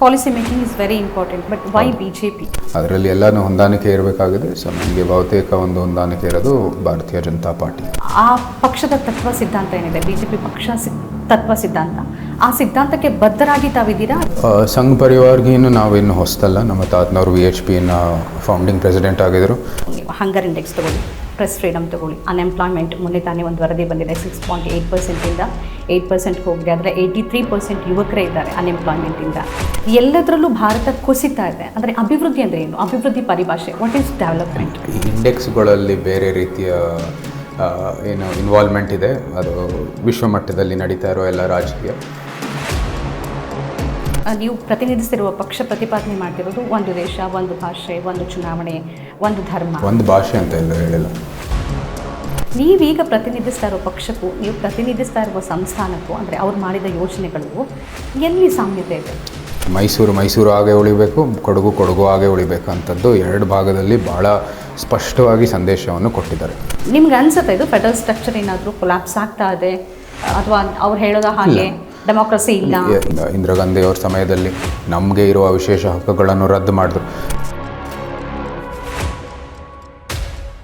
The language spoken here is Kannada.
Policy making is very important but why B J P ಅದರಲ್ಲಿ ಎಲ್ಲನೂ ಹೊಂದಾಣಿಕೆ ಇರಬೇಕಾಗಿದೆ. ಸೊ ನಮಗೆ ಬಹುತೇಕ ಒಂದು ಹೊಂದಾಣಿಕೆ ಇರೋದು ಭಾರತೀಯ ಜನತಾ ಪಾರ್ಟಿ. ಆ ಪಕ್ಷದ ತತ್ವ ಸಿದ್ಧಾಂತ ಏನಿದೆ? ಬಿ ಜೆ ಪಿ ಪಕ್ಷ ತತ್ವ ಸಿದ್ಧಾಂತ. ಆ ಸಿದ್ಧಾಂತಕ್ಕೆ ಬದ್ಧರಾಗಿ ತಾವಿದ್ದೀರಾ? ಸಂಘ ಪರಿವಾರ್ಗೇನು ನಾವೇನು ಹೊಸ್ತಲ್ಲ ನಮ್ಮ ತಾತನವರು ವಿ ಎಚ್ ಪಿನ ಫೌಂಡಿಂಗ್ ಪ್ರೆಸಿಡೆಂಟ್ ಆಗಿದ್ದರು ನೀವು ಹಂಗರ್ ಇಂಡೆಕ್ಸ್ ತಗೊಳ್ಳಿ. ಪ್ರೆಸ್ ಫ್ರೀಡಮ್ ತಗೊಳ್ಳಿ ಅನ್ಎಂಪ್ಲಾಯ್ಮೆಂಟ್ ಮೊನ್ನೆ ತಾನೇ ಒಂದು ವರದಿ ಬಂದಿದೆ. ಸಿಕ್ಸ್ ಪಾಯಿಂಟ್ ಏಯ್ಟ್ ಪರ್ಸೆಂಟಿಂದ ಏಯ್ಟ್ ಪರ್ಸೆಂಟ್ ಹೋಗಿದೆ ಆದರೆ ಏಯ್ಟಿ ತ್ರೀ ಪರ್ಸೆಂಟ್ ಯುವಕರೇ ಇದ್ದಾರೆ ಅನ್ಎಂಪ್ಲಾಯ್ಮೆಂಟಿಂದ ಎಲ್ಲದರಲ್ಲೂ ಭಾರತ ಕುಸಿತಾ ಇದೆ. ಅಂದರೆ ಅಭಿವೃದ್ಧಿ ಅಂದರೆ ಏನು? ಅಭಿವೃದ್ಧಿ ಪರಿಭಾಷೆ. ವಾಟ್ ಈಸ್ ಡೆವಲಪ್ಮೆಂಟ್ ಇಂಡೆಕ್ಸ್ಗಳಲ್ಲಿ ಬೇರೆ ರೀತಿಯ ಏನು ಇನ್ವಾಲ್ವ್ಮೆಂಟ್ ಇದೆ. ಅದು ವಿಶ್ವಮಟ್ಟದಲ್ಲಿ ನಡೀತಾ ಇರೋ ಎಲ್ಲ ರಾಜಕೀಯ. ನೀವು ಪ್ರತಿನಿಧಿಸಿರುವ ಪಕ್ಷ ಪ್ರತಿಪಾದನೆ ಮಾಡ್ತಿರೋದು ಒಂದು ದೇಶ ಒಂದು ಭಾಷೆ ಒಂದು ಚುನಾವಣೆ ಒಂದು ಧರ್ಮ. ಒಂದು ಭಾಷೆ ಅಂತ ಎಲ್ಲ ಹೇಳಿಲ್ಲ. ನೀವೀಗ ಪ್ರತಿನಿಧಿಸ್ತಾ ಇರೋ ಪಕ್ಷಕ್ಕೂ ನೀವು ಪ್ರತಿನಿಧಿಸ್ತಾ ಇರುವ ಸಂಸ್ಥಾನಕ್ಕೂ ಅಂದರೆ ಅವ್ರು ಮಾಡಿದ ಯೋಜನೆಗಳಿಗೂ ಎಲ್ಲಿ ಸಾಮ್ಯತೆ ಇದೆ? ಮೈಸೂರು ಮೈಸೂರು ಹಾಗೆ ಉಳಿಬೇಕು ಕೊಡಗು ಕೊಡಗು ಹಾಗೆ ಉಳಿಬೇಕು ಅಂತದ್ದು ಎರಡು ಭಾಗದಲ್ಲಿ ಭಾಳ ಸ್ಪಷ್ಟವಾಗಿ ಸಂದೇಶವನ್ನು ಕೊಟ್ಟಿದ್ದಾರೆ. ನಿಮ್ಗೆ ಅನ್ಸುತ್ತೆ ಇದು ಫೆಡರಲ್ ಸ್ಟ್ರಕ್ಚರ್ ಏನಾದರೂ ಕೊಲಾಪ್ಸ್ ಆಗ್ತಾ ಇದೆ? ಅಥವಾ ಅವ್ರು ಹೇಳೋದ ಹಾಗೆ? ಡೆಮೋಕ್ರಸಿ ಇಲ್ಲ. ಇಂದಿರಾ ಗಾಂಧಿ ಅವ್ರ ಸಮಯದಲ್ಲಿ ನಮಗೆ ಇರುವ ವಿಶೇಷ ಹಕ್ಕುಗಳನ್ನು ರದ್ದು ಮಾಡಿದ್ರು.